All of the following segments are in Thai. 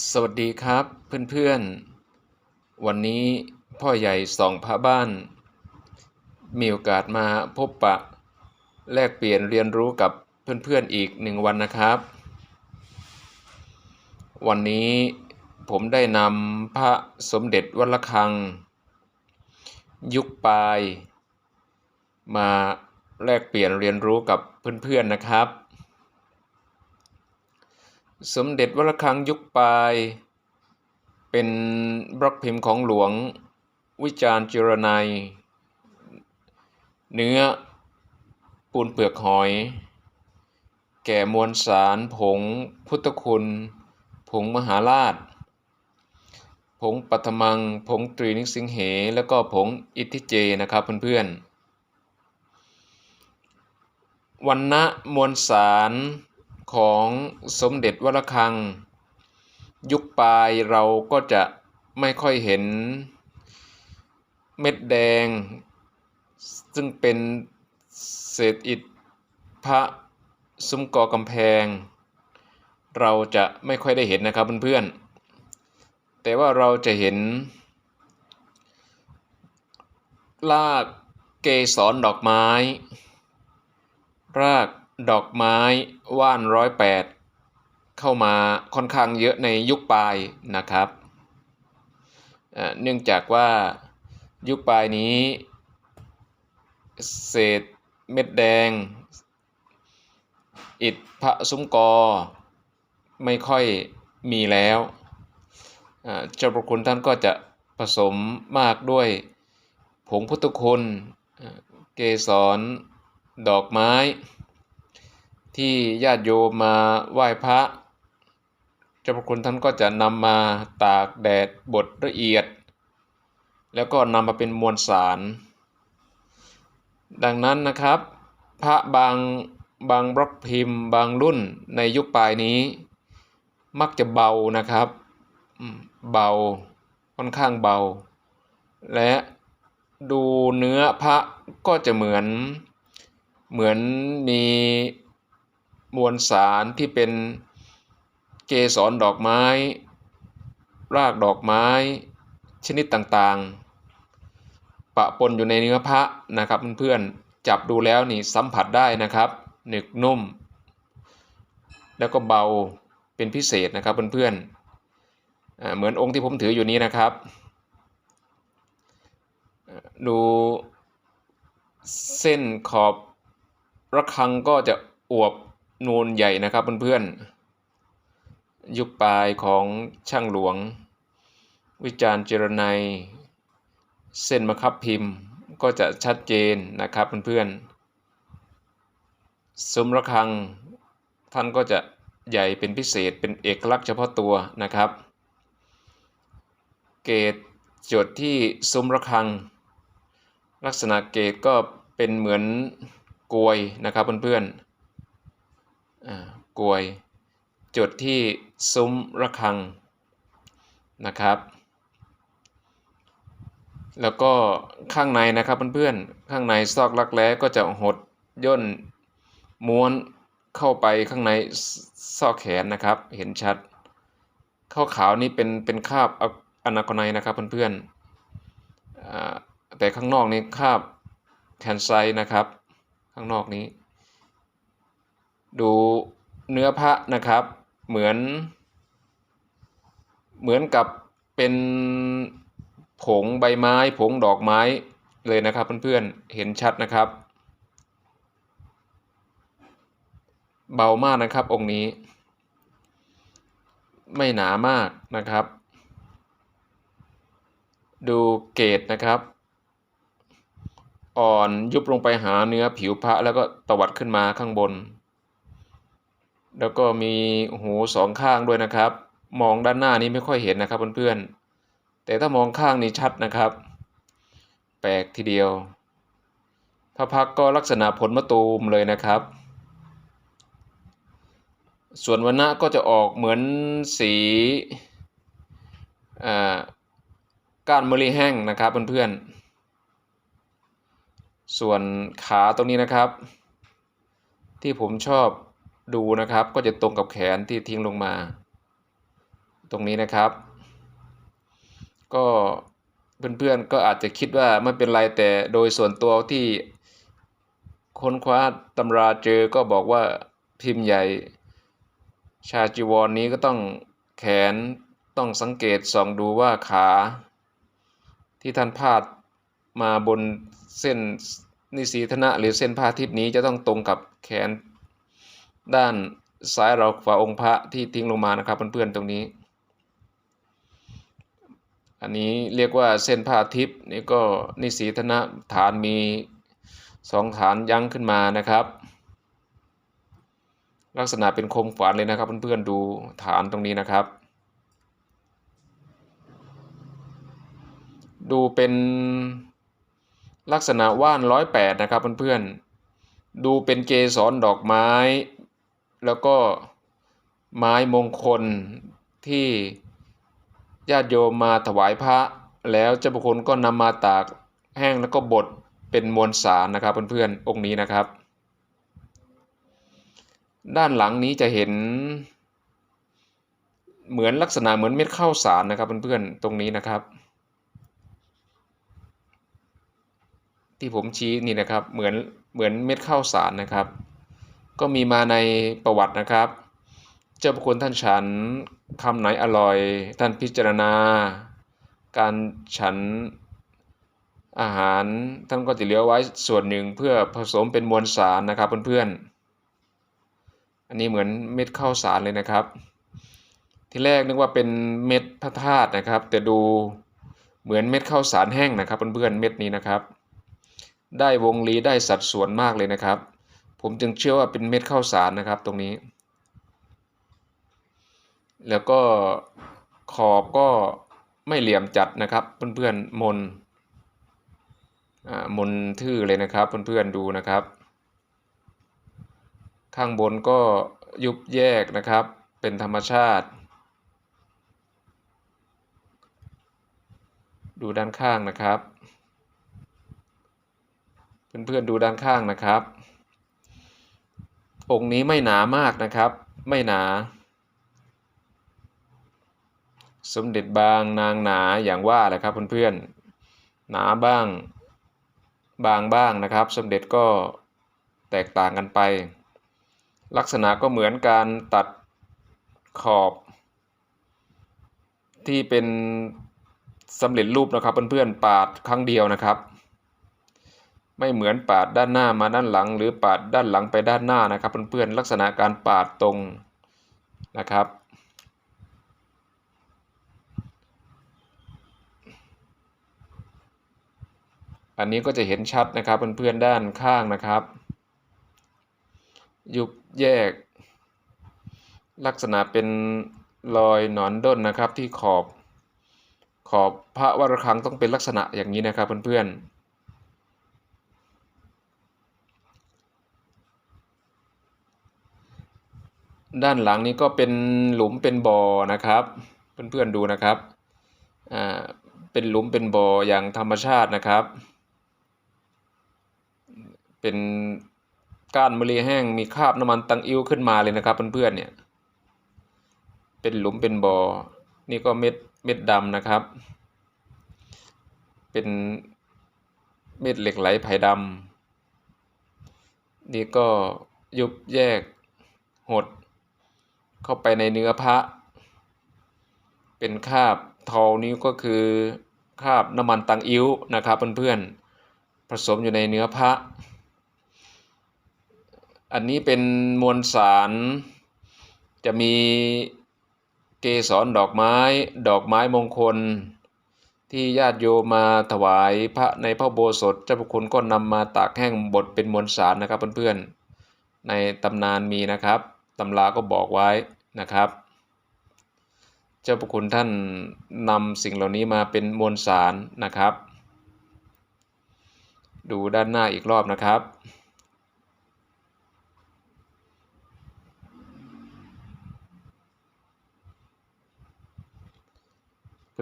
สวัสดีครับเพื่อนๆ วันนี้พ่อใหญ่สองพระบ้าน มีโอกาสมาพบปะ แลกเปลี่ยนเรียนรู้กับเพื่อนๆอีกหนึ่งวันนะครับ วันนี้ผมได้นำพระสมเด็จวัดระฆัง ยุคปลาย มาแลกเปลี่ยนเรียนรู้กับเพื่อนๆนะครับ สมเด็จวระฆังยุคปลาย เป็นบล็อกพิมพ์ของหลวงวิจารณ์จิรนัย เนื้อปูนเปลือกหอย แก่มวลสารผงพุทธคุณ ผงมหาราช ผงปัทมัง ผงตรีนิสิงเห แล้วก็ผงอิทธิเจนะครับเพื่อนๆวันณะมวลสาร ของสมเด็จวรคัง ยุคปลายเราก็จะไม่ค่อยเห็นเม็ดแดง ซึ่งเป็นเศษอิฐพระซุ้มกอกำแพง เราจะไม่ค่อยได้เห็นนะครับเพื่อนๆ แต่ว่าเราจะเห็นลากเกสรดอกไม้ ราก ดอกไม้ว่านร้อยแปดเข้ามาค่อนข้างเยอะในยุคปลายนะครับ เนื่องจากว่ายุคปลายนี้ เศษเม็ดแดง อิฐพระซุ้มกอ ไม่ค่อยมีแล้วเจ้าประคุณท่านก็จะผสมมากด้วยผงพุทธคุณเกสรดอกไม้ ที่ญาติโยมมาไหว้พระ เจ้าพระคุณท่านก็จะนำมาตากแดดบดละเอียด แล้วก็นำมาเป็นมวลสาร ดังนั้นนะครับ พระบางบางบล็อกพิมพ์ บางรุ่นในยุคปลายนี้ มักจะเบานะครับ เบาค่อนข้างเบา และดูเนื้อพระก็จะเหมือนเหมือนมี มวลสารที่เป็นเกสรดอกไม้ รากดอกไม้ ชนิดต่างๆ ปะปนอยู่ในเนื้อพระนะครับเพื่อนๆจับดูแล้วนี่สัมผัสได้นะครับหนึกนุ่ม แล้วก็เบาเป็นพิเศษนะครับเพื่อนๆเหมือนองค์ที่ผมถืออยู่นี้นะครับดูเส้นขอบระฆังก็จะอวบ นูนใหญ่นะครับเพื่อนๆ ยุคปลายของช่างหลวง วิจารณ์เจรนัย เส้นมะคับพิมพ์ก็จะชัดเจนนะครับเพื่อนๆซุ้มระฆังท่านก็จะใหญ่เป็นพิเศษเป็นเอกลักษณ์เฉพาะตัวนะครับ เกตจดที่ซุ้มระฆัง ลักษณะเกตก็เป็นเหมือนกลวยนะครับเพื่อนๆ กลวย จุดที่ซุ้มระฆังนะครับ แล้วก็ข้างในนะครับเพื่อนๆ ข้างในซอกลักแร้ก็จะหดย่นม้วนเข้าไปข้างในซอกแขนนะครับ เห็นชัดข้าวขาวนี่เป็นเป็นคาบอนาคอนไนนะครับเพื่อนๆแต่ข้างนอกนี่คาบแคนไซนะครับ ข้างนอกนี้ ดูเนื้อพระนะครับ เหมือน เหมือนกับเป็นผงใบไม้ ผงดอกไม้เลยนะครับเพื่อนๆ เห็นชัดนะครับ เบามากนะครับองค์นี้ ไม่หนามากนะครับ ดูเกตนะครับ อ่อนยุบลงไปหาเนื้อผิวพระแล้วก็ตวัดขึ้นมาข้างบน แล้วก็มีหูสองข้างด้วยนะครับ มองด้านหน้านี้ไม่ค่อยเห็นนะครับเพื่อนๆ แต่ถ้ามองข้างนี้ชัดนะครับ แปลกทีเดียว พระพักก็ลักษณะผลมะตูมเลยนะครับ ส่วนวันณะก็จะออกเหมือนสีก้านมะลิแห้งนะครับเพื่อนๆ ส่วนขาตรงนี้นะครับ ที่ผมชอบ ดูนะครับก็จะตรงกับแขนที่ทิ้งลงมา ตรงนี้นะครับ ก็เพื่อนๆก็อาจจะคิดว่าไม่เป็นไรแต่โดยส่วนตัวที่ค้นคว้าตำราเจอก็บอกว่าพิมพ์ใหญ่ชาจีวรนนี้ก็ต้องแขนต้องสังเกตส่องดูว่าขา ที่ท่านพาดมาบนเส้นนิสีธนะหรือเส้นผ้าทิพนี้จะต้องตรงกับแขน ด้านซ้ายเราฝาองค์พระที่ทิ้งลงมานะครับเพื่อนๆตรงนี้ อันนี้เรียกว่าเส้นผ้าทิพย์นี่ก็นิสีธนะฐานมีสองฐานยั้งขึ้นมานะครับ ลักษณะเป็นคมฝานเลยนะครับเพื่อนๆดูฐานตรงนี้นะครับ ดูเป็นลักษณะว่านร้อยแปดนะครับเพื่อนๆดูเป็นเกสรดอกไม้ แล้วก็ไม้มงคลที่ญาติโยมมาถวายพระ แล้วเจ้าบุคคลก็นำมาตากแห้งแล้วก็บดเป็นมวลสารนะครับเพื่อนๆองค์นี้นะครับ ด้านหลังนี้จะเห็น เหมือนลักษณะเหมือนเม็ดข้าวสารนะครับเพื่อนๆตรงนี้นะครับ ที่ผมชี้นี่นะครับเหมือนเหมือนเม็ดข้าวสารนะครับ ก็มีมาในประวัตินะครับ เจ้าพระคุณท่านฉันคำไหนอร่อย ท่านพิจารณา การฉันอาหารท่านก็จะเหลือไว้ส่วนหนึ่งเพื่อผสมเป็นมวลสารนะครับเพื่อนๆ อันนี้เหมือนเม็ดข้าวสารเลยนะครับ ที่แรกนึกว่าเป็นเม็ดพระธาตุนะครับ แต่ดูเหมือนเม็ดข้าวสารแห้งนะครับเพื่อนๆเม็ดนี้นะครับ ได้วงรีได้สัดส่วนมากเลยนะครับ ผมจึงเชื่อว่าเป็นเม็ดข้าวสารนะครับตรงนี้ แล้วก็ขอบก็ไม่เหลี่ยมจัดนะครับเพื่อนๆมนมนทื่อเลยนะครับเพื่อนๆดูนะครับ ข้างบนก็ยุบแยกนะครับ เป็นธรรมชาติ ดูด้านข้างนะครับ เพื่อนๆดูด้านข้างนะครับ องค์นี้ไม่หนามากนะครับ ไม่หนา สมเด็จบางนางหนาอย่างว่าแหละครับเพื่อนๆหนาบ้าง บางบ้างนะครับ สมเด็จก็แตกต่างกันไป ลักษณะก็เหมือนการตัดขอบที่เป็นสำเร็จรูปนะครับเพื่อนๆปาดครั้งเดียวนะครับ ไม่เหมือนปาดด้านหน้ามาด้านหลัง หรือปาดด้านหลังไปด้านหน้านะครับเพื่อนๆลักษณะการปาดตรงนะครับ อันนี้ก็จะเห็นชัดนะครับเพื่อนๆด้านข้างนะครับ ยุบแยก ลักษณะเป็นรอยหนอนด้นนะครับที่ขอบขอบพระวรคังต้องเป็นลักษณะอย่างนี้นะครับเพื่อนๆ ด้านหลังนี้ก็เป็นหลุมเป็นบ่อนะครับ เพื่อนๆดูนะครับอ่าเป็นหลุมเป็นบ่ออย่างธรรมชาตินะครับ เป็นก้านมะลีแห้งมีคราบน้ำมันตังอิ้วขึ้นมาเลยนะครับเพื่อนๆเนี่ยเป็นหลุมเป็นบ่อนี่ก็เม็ดเม็ดดำนะครับ เป็นเม็ดเหล็กไหลไผ่ดำนี่ก็ยุบแยกหด เข้าไปในเนื้อพระ เป็นคราบทอนี้ก็คือคราบน้ำมันตังอิ้วนะครับเพื่อนๆผสมอยู่ในเนื้อพระ อันนี้เป็นมวลสารจะมีเกสรดอกไม้ ดอกไม้มงคล ที่ญาติโยมมาถวายพระในพระโบสถเจ้าพระคุณก็นำมาตากแห้งบดเป็นมวลสารนะครับเพื่อนๆในตำนานมีนะครับ ตำราก็บอกไว้นะครับ เจ้าพระคุณท่านนำสิ่งเหล่านี้มาเป็นมวลสารนะครับ ดูด้านหน้าอีกรอบนะครับ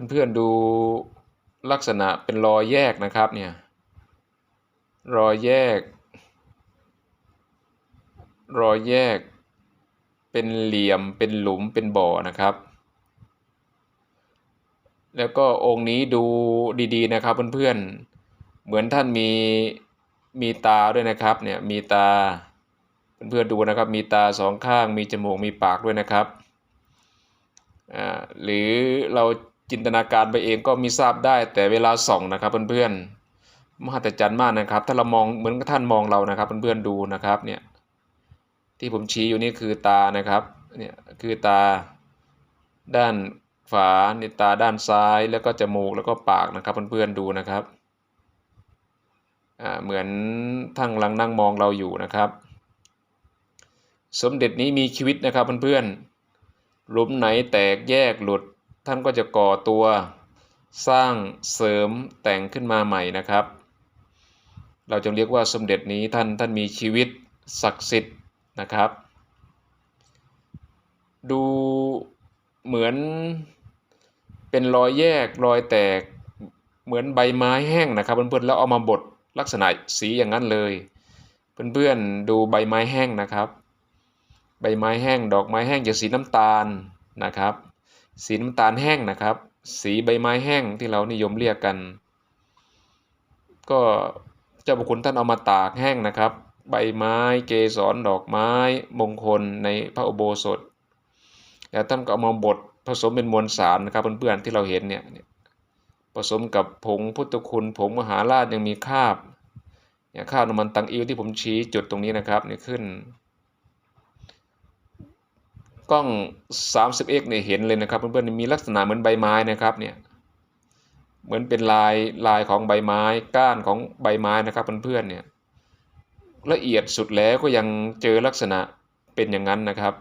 เพื่อนๆดูลักษณะเป็นรอยแยกนะครับเนี่ยรอยแยก รอยแยก เป็นเหลี่ยมเป็นหลุมเป็นบ่อนะครับ แล้วก็องค์นี้ดูดีๆนะครับเพื่อนๆเหมือนท่านมีมีตาด้วยนะครับเนี่ยมีตาเพื่อนๆดูนะครับ มีตาสองข้างมีจมูกมีปากด้วยนะครับอ่าหรือเราจินตนาการไปเองก็มีทราบได้ แต่เวลาส่องนะครับเพื่อนๆมหัศจรรย์มากนะครับ ถ้าเรามองเหมือนท่านมองเรานะครับเพื่อนๆดูนะครับเนี่ย ที่ผมชี้อยู่นี่คือตานะครับเนี่ยคือตาด้านฝาในตาด้านซ้ายแล้วก็จมูกแล้วก็ปากนะครับเพื่อนๆดูนะครับเหมือนท่านกำลังนั่งมองเราอยู่นะครับ สมเด็จนี้มีชีวิตนะครับเพื่อนๆหลุมไหนแตกแยกหลุด ท่านก็จะก่อตัวสร้างเสริมแต่งขึ้นมาใหม่นะครับ เราจึงเรียกว่าสมเด็จนี้ท่านท่านมีชีวิตศักดิ์สิทธิ์ นะครับ ดูเหมือนเป็นรอยแยกรอยแตกเหมือนใบไม้แห้งนะครับ เพื่อนๆแล้วเอามาบดลักษณะสีอย่างนั้นเลย เพื่อนๆดูใบไม้แห้งนะครับ ใบไม้แห้งดอกไม้แห้งจะสีน้ำตาลนะครับ สีน้ำตาลแห้งนะครับ สีใบไม้แห้งที่เรานิยมเรียกกัน ก็เจ้าพระคุณท่านเอามาตากแห้งนะครับ ใบไม้ เกสรดอกไม้มงคลในพระอุโบสถ แล้วท่านก็เอามาบดผสมเป็นมวลสารนะครับเพื่อนๆที่เราเห็นเนี่ยผสมกับผงพุทธคุณผงมหาราชยังมีคาบเนี่ยคาบน้ำมันตังอิวที่ผมชี้จุดตรงนี้นะครับเนี่ยขึ้น กล้อง 30x เนี่ยเห็นเลยนะครับเพื่อนๆมีลักษณะเหมือนใบไม้นะครับเนี่ยเหมือนเป็นลายลายของใบไม้ก้านของใบไม้นะครับเพื่อนๆเนี่ย ละเอียดสุดแล้วก็ยังเจอลักษณะเป็นอย่างนั้นนะครับ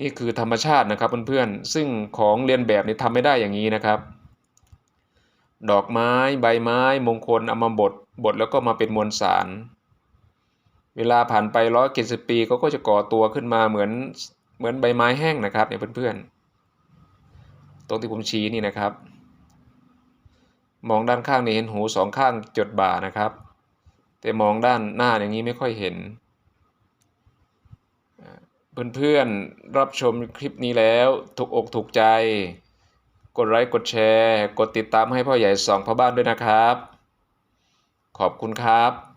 นี่คือธรรมชาตินะครับเพื่อนๆซึ่งของเรียนแบบนี่ทำไม่ได้อย่างนี้นะครับ ดอกไม้ใบไม้ มงคลเอามาบดบดแล้วก็มาเป็นมวลสาร เวลาผ่านไปร้อยเจ็ดสิบปีเขาก็จะก่อตัวขึ้นมาเหมือนเหมือนใบไม้แห้งนะครับเนี่ยเพื่อนๆตรงที่ผมชี้นี่นะครับ มองด้านข้างนี่เห็นหูสองข้างจดบ่านะครับ แต่มองด้านหน้าอย่างนี้ไม่ค่อยเห็น เพื่อนๆรับชมคลิปนี้แล้วถูกอกถูกใจ กดไลค์กดแชร์ กดติดตามให้พ่อใหญ่สองพ่อบ้านด้วยนะครับ ขอบคุณครับ